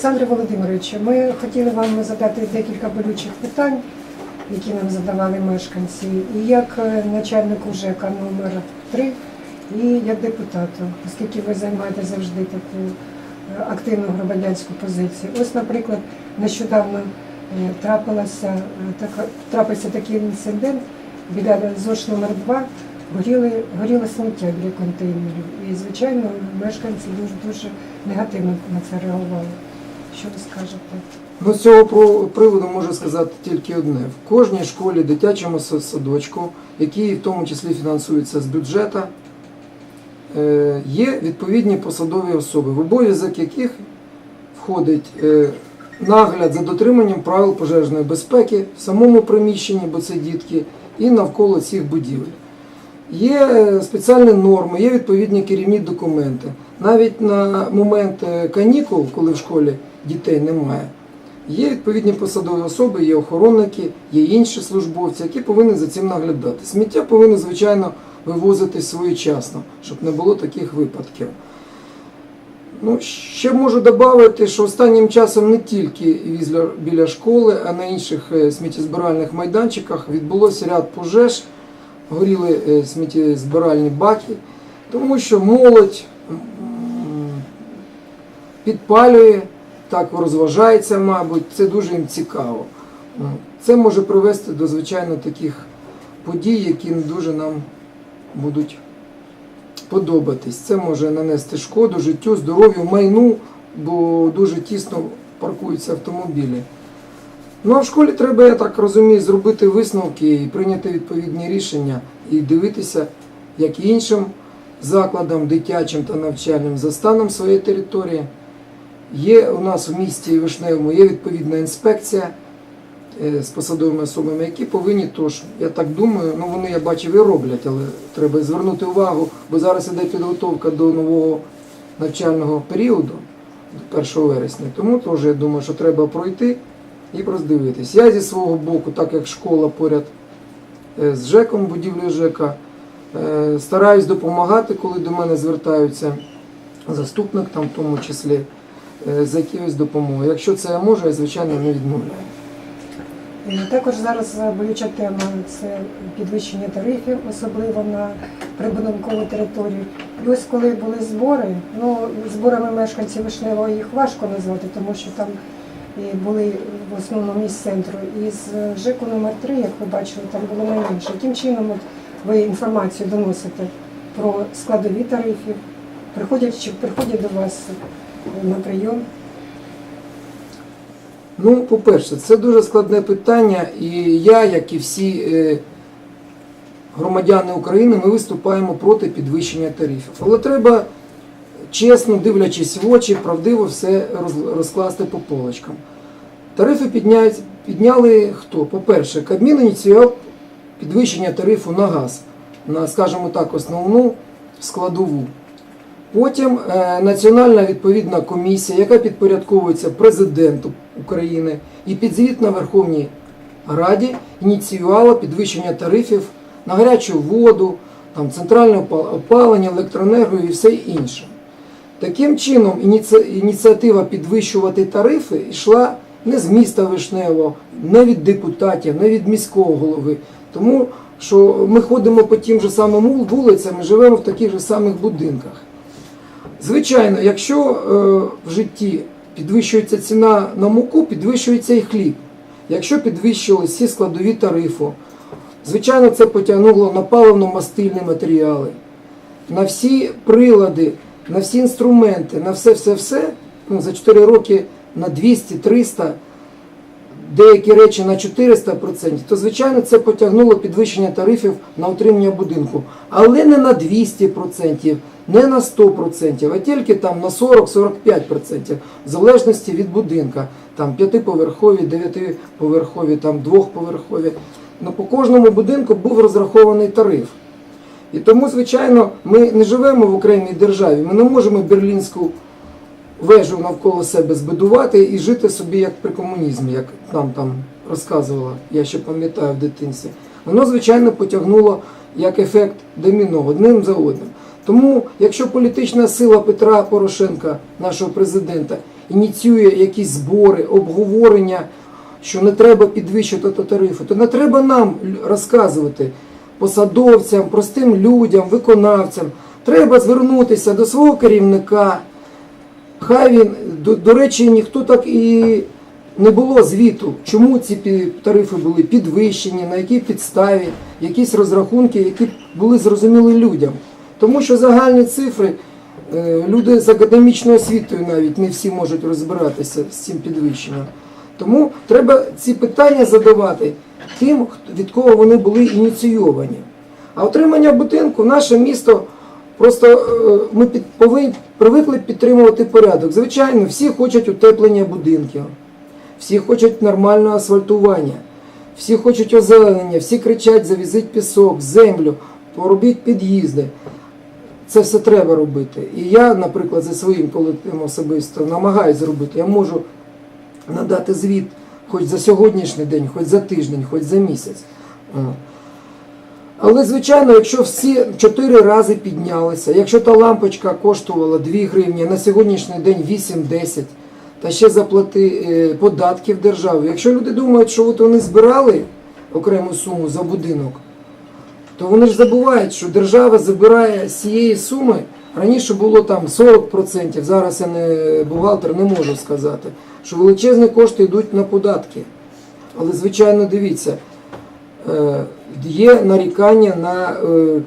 Олександре Володимировичу, ми хотіли вам задати декілька болючих питань, які нам задавали мешканці, і як е, начальнику ЖЕКа номер 3 і як депутату, оскільки ви займаєте завжди таку е, активну громадянську позицію. Ось, наприклад, нещодавно е, трапилася, така, трапився такий інцидент біля ЗОШ номер 2 горіли, горіло сміття біля контейнерів. І, звичайно, мешканці дуже дуже негативно на це реагували. Що ви скажете? Ну, з цього приводу можу сказати тільки одне. В кожній школі, дитячому садочку, який в тому числі фінансується з бюджету, е, є відповідні посадові особи, в обов'язок яких входить е, нагляд за дотриманням правил пожежної безпеки в самому приміщенні, бо це дітки, і навколо цих будівель. Є е, спеціальні норми, є відповідні керівні документи. Навіть на момент канікул, коли в школі дітей немає, є відповідні посадові особи, є охоронники, є інші службовці, які повинні за цим наглядати. Сміття повинно, звичайно, вивозити своєчасно, щоб не було таких випадків. Ну, ще можу додати, що останнім часом не тільки біля школи, а на інших е, сміттєзбиральних майданчиках відбулося ряд пожеж, горіли е, сміттєзбиральні баки, тому що молодь підпалює, так розважається, мабуть, це дуже їм цікаво. Ну, Це може привести до звичайно таких подій, які не дуже нам будуть подобатись. Це може нанести шкоду життю, здоров'ю, майну, бо дуже тісно паркуються автомобілі. Ну а в школі треба, я так розумію, зробити висновки і прийняти відповідні рішення і дивитися, як і іншим закладам, дитячим та навчальним за станом своєї території. Є у нас в місті Вишневому є відповідна інспекція е, з посадовими особами, які повинні тож, я так думаю, ну вони я бачив і роблять, але треба звернути увагу, бо зараз іде підготовка до нового навчального періоду, 1 вересня. Тому теж я думаю, що треба пройти і роздивитись. Я зі свого боку, так як школа поряд е, з ЖЕКом, будівлею ЖЕКа, е, стараюсь допомагати, коли до мене звертаються заступник, там в тому числі, за якоюсь допомогою. Якщо це я можу, я звичайно не відмовляю. Е, Також зараз е, болюча тема це підвищення тарифів, особливо на прибудинкову територію. І ось коли були збори, ну зборами мешканців Вишневого їх важко назвати, тому що там були в основному місць центру. І з е, ЖЕКу номер 3 як ви бачили, там було найменше. Яким чином от ви інформацію доносите про складові тарифів? Приходять чи приходять до вас е, на прийом? Ну, по-перше, це дуже складне питання, і я, як і всі е, громадяни України, ми виступаємо проти підвищення тарифів. Але треба чесно, дивлячись в очі, правдиво все розкласти по полочкам. Тарифи підняють, підняли хто? По-перше, Кабмін ініціював підвищення тарифу на газ, на, скажімо так, основну складову. Потім е, національна відповідна комісія, яка підпорядковується президенту України і підзвітна Верховній Раді, ініціювала підвищення тарифів на гарячу воду, там, центральне опалення, електроенергію і все інше. Таким чином, ініці- ініціатива підвищувати тарифи йшла не з міста Вишневого, не від депутатів, не від міського голови. Тому що ми ходимо по тим же самим вулицям і живемо в таких же самих будинках. Звичайно, якщо е, в житті підвищується ціна на муку, підвищується і хліб. Якщо підвищились всі складові тарифу, звичайно, це потягнуло на паливно-мастильні матеріали, на всі прилади, на всі інструменти, на все-все-все, ну, за 4 роки на 200-300, деякі речі на 400%, то звичайно це потягнуло підвищення тарифів на утримання будинку. Але не на 200%, не на 100%, а тільки там на 40-45%, в залежності від будинка. Там п'ятиповерхові, дев'ятиповерхові, там двохповерхові. Ну, по кожному будинку був розрахований тариф. І тому, звичайно, ми не живемо в окремій державі. Ми не можемо берлінську вежу навколо себе збудувати і жити собі як при комунізмі, як нам там розказувала, я ще пам'ятаю в дитинстві. Воно, звичайно, потягнуло як ефект доміно одним за одним. Тому, якщо політична сила Петра Порошенка, нашого президента, ініціює якісь збори, обговорення, що не треба підвищувати тарифи, то не треба нам розказувати посадовцям, простим людям, виконавцям. Треба звернутися до свого керівника. Хай він, до, до речі, ніхто так і не було звіту, чому ці тарифи були підвищені, на якій підставі, якісь розрахунки, які були зрозумілі людям. Тому що загальні цифри е, люди з академічною освітою навіть не всі можуть розбиратися з цим підвищенням. Тому треба ці питання задавати тим, від кого вони були ініційовані. А отримання будинку наше місто просто е, ми повинні привикли підтримувати порядок. Звичайно, всі хочуть утеплення будинків, всі хочуть нормального асфальтування, всі хочуть озеленення, всі кричать завізить пісок, землю, поробіть під'їзди. Це все треба робити. І я, наприклад, за своїм колективом особисто намагаюся зробити. Я можу надати звіт хоч за сьогоднішній день, хоч за тиждень, хоч за місяць. Але, звичайно, якщо всі чотири рази піднялися, якщо та лампочка коштувала 2 гривні, на сьогоднішній день 8-10, та ще заплати е, податків держави. Якщо люди думають, що от вони збирали окрему суму за будинок, то вони ж забувають, що держава забирає з цієї суми. Раніше було там 40%, зараз я не бухгалтер, не можу сказати, що величезні кошти йдуть на податки. Але, звичайно, дивіться, е, є нарікання на е,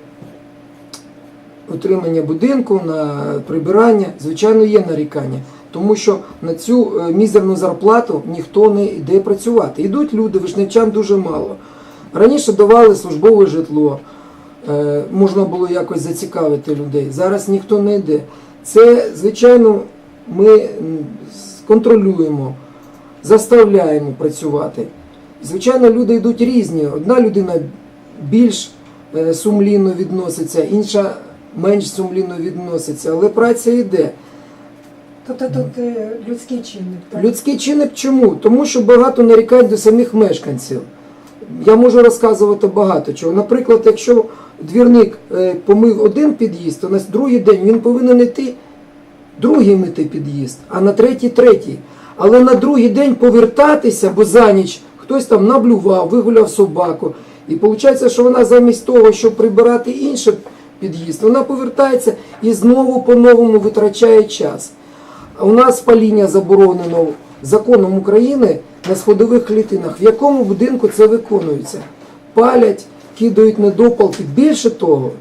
утримання будинку, на прибирання. Звичайно, є нарікання. Тому що на цю е, мізерну зарплату ніхто не йде працювати. Йдуть люди, вишневчан дуже мало. Раніше давали службове житло, е, можна було якось зацікавити людей. Зараз ніхто не йде. Це, звичайно, ми контролюємо, заставляємо працювати. Звичайно, люди йдуть різні. Одна людина більш е, сумлінно відноситься, інша менш сумлінно відноситься, але праця йде. Тобто тут е, людський чинник. Так? Людський чинник чому? Тому що багато нарікань до самих мешканців. Я можу розказувати багато чого. Наприклад, якщо двірник е, помив один під'їзд, то на другий день він повинен йти другий мити під'їзд, а на третій третій. Але на другий день повертатися, бо за ніч хтось там наблював, вигуляв собаку. І виходить, що вона замість того, щоб прибирати інший під'їзд, вона повертається і знову по-новому витрачає час. У нас паління заборонено законом України на сходових клітинах. В якому будинку це виконується? Палять, кидають недопалки. Більше того,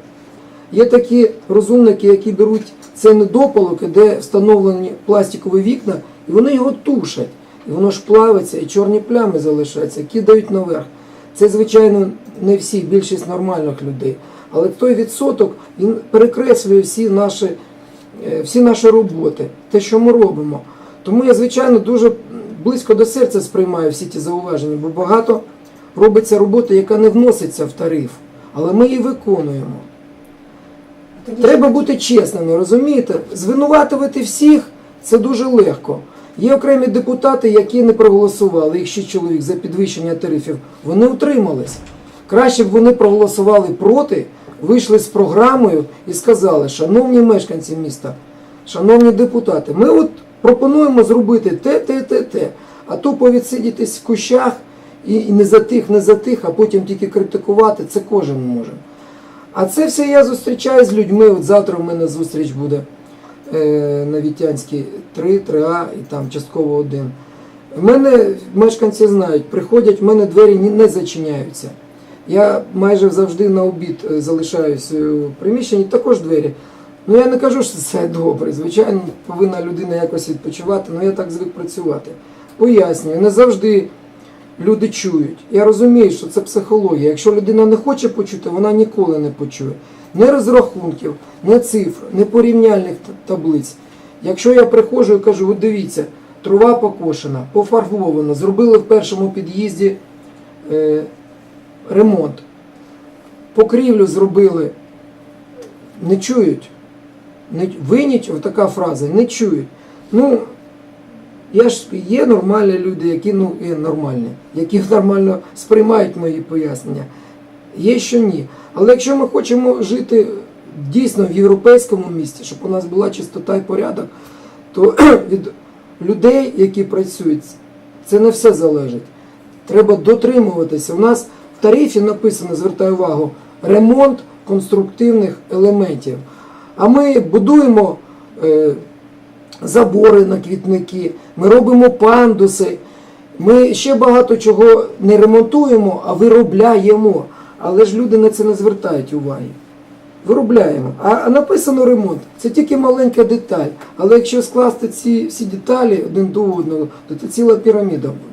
є такі розумники, які беруть цей недопалок, де встановлені пластикові вікна, і вони його тушать. І воно ж плавиться, і чорні плями залишаються, кидають наверх. Це, звичайно, не всі, більшість нормальних людей. Але той відсоток він перекреслює всі наші е, всі наші роботи, те, що ми робимо. Тому я, звичайно, дуже близько до серця сприймаю всі ті зауваження, бо багато робиться роботи, яка не вноситься в тариф, але ми її виконуємо. Треба бути чесними, розумієте? Звинуватувати всіх це дуже легко. Є окремі депутати, які не проголосували, їх шість чоловік за підвищення тарифів. Вони утримались. Краще б вони проголосували проти, вийшли з програмою і сказали, шановні мешканці міста, шановні депутати, ми от пропонуємо зробити те, те, те, те. А то повідсидітись в кущах і, не за тих, не за тих, а потім тільки критикувати, це кожен може. А це все я зустрічаю з людьми. От завтра в мене зустріч буде е, на Вітянській 3, 3А і там частково 1. В мене мешканці знають, приходять, в мене двері не зачиняються. Я майже завжди на обід е, залишаюсь у приміщенні, також двері. Ну я не кажу, що це добре. Звичайно, повинна людина якось відпочивати, але я так звик працювати. Пояснюю, не завжди люди чують. Я розумію, що це психологія. Якщо людина не хоче почути, вона ніколи не почує. Не розрахунків, не цифр, не порівняльних таблиць. Якщо я приходжу і кажу, от дивіться, трава покошена, пофарбована, зробили в першому під'їзді е, ремонт, покрівлю зробили, не чують. Не, виніть, така фраза, не чують. Ну, я ж є нормальні люди, які ну є нормальні, які нормально сприймають мої пояснення. Є що ні. Але якщо ми хочемо жити дійсно в європейському місті, щоб у нас була чистота і порядок, то від людей, які працюють, це не все залежить. Треба дотримуватися. У нас в тарифі написано, звертаю увагу, ремонт конструктивних елементів. А ми будуємо е, забори на квітники, ми робимо пандуси. Ми ще багато чого не ремонтуємо, а виробляємо. Але ж люди на це не звертають уваги. Виробляємо. А, написано ремонт. Це тільки маленька деталь. Але якщо скласти ці всі деталі один до одного, то це ціла піраміда буде.